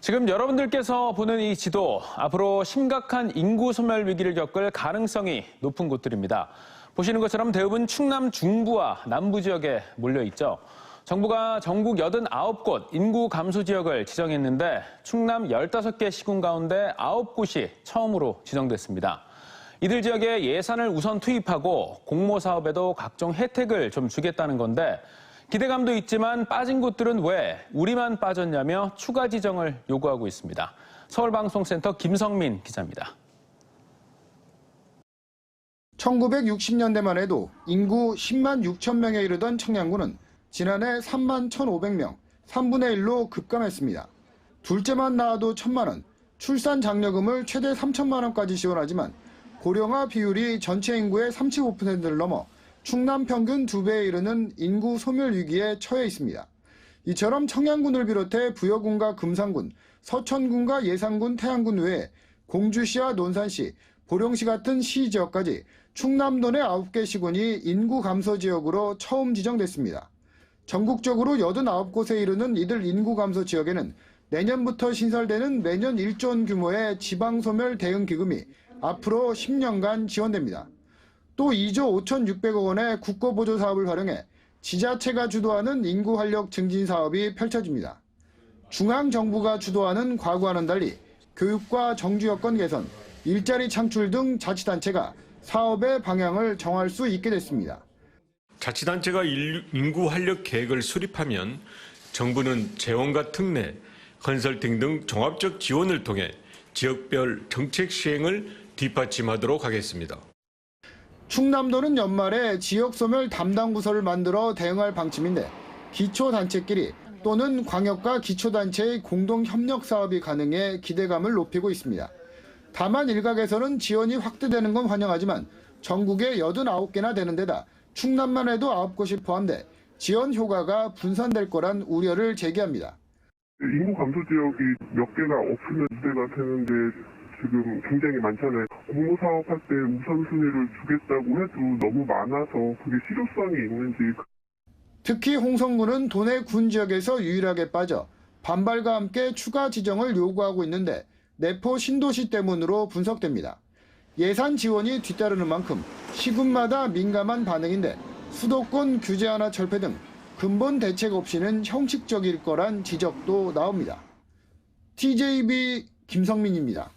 지금 여러분들께서 보는 이 지도 앞으로 심각한 인구 소멸 위기를 겪을 가능성이 높은 곳들입니다. 보시는 것처럼 대부분 충남 중부와 남부 지역에 몰려 있죠. 정부가 전국 89곳 인구 감소 지역을 지정했는데 충남 15개 시군 가운데 9곳이 처음으로 지정됐습니다. 이들 지역에 예산을 우선 투입하고 공모 사업에도 각종 혜택을 좀 주겠다는 건데 기대감도 있지만 빠진 곳들은 왜 우리만 빠졌냐며 추가 지정을 요구하고 있습니다. 서울방송센터 김성민 기자입니다. 1960년대만 해도 인구 10만 6천 명에 이르던 청양군은 지난해 3만 1,500명, 3분의 1로 급감했습니다. 둘째만 낳아도 1천만 원, 출산 장려금을 최대 3천만 원까지 지원하지만 고령화 비율이 전체 인구의 35%를 넘어 충남 평균 2배에 이르는 인구 소멸 위기에 처해 있습니다. 이처럼 청양군을 비롯해 부여군과 금산군, 서천군과 예산군, 태안군 외에 공주시와 논산시, 보령시 같은 시 지역까지 충남도 내 9개 시군이 인구 감소 지역으로 처음 지정됐습니다. 전국적으로 89곳에 이르는 이들 인구 감소 지역에는 내년부터 신설되는 매년 1조 원 규모의 지방소멸 대응 기금이 앞으로 10년간 지원됩니다. 또 2조 5,600억 원의 국고보조 사업을 활용해 지자체가 주도하는 인구 활력 증진 사업이 펼쳐집니다. 중앙정부가 주도하는 과거와는 달리 교육과 정주 여건 개선, 일자리 창출 등 자치단체가 사업의 방향을 정할 수 있게 됐습니다. 자치단체가 일- 인구 활력 계획을 수립하면 정부는 재원과 특례, 컨설팅 등 종합적 지원을 통해 지역별 정책 시행을 뒷받침하도록 하겠습니다. 충남도는 연말에 지역 소멸 담당 부서를 만들어 대응할 방침인데 기초단체끼리 또는 광역과 기초단체의 공동 협력 사업이 가능해 기대감을 높이고 있습니다. 다만 일각에서는 지원이 확대되는 건 환영하지만 전국에 89개나 되는 데다 충남만 해도 9곳이 포함돼 지원 효과가 분산될 거란 우려를 제기합니다. 인구 감소 지역이 몇 개가 없으면 문제가 되는데 지금 굉장히 많잖아요. 공모 사업할 때 우선순위를 주겠다고 해도 너무 많아서 그게 실효성이 있는지 특히 홍성군은 도내 군 지역에서 유일하게 빠져 반발과 함께 추가 지정을 요구하고 있는데 내포 신도시 때문으로 분석됩니다. 예산 지원이 뒤따르는 만큼 시군마다 민감한 반응인데 수도권 규제 하나 철폐 등 근본 대책 없이는 형식적일 거란 지적도 나옵니다. TJB 김성민입니다.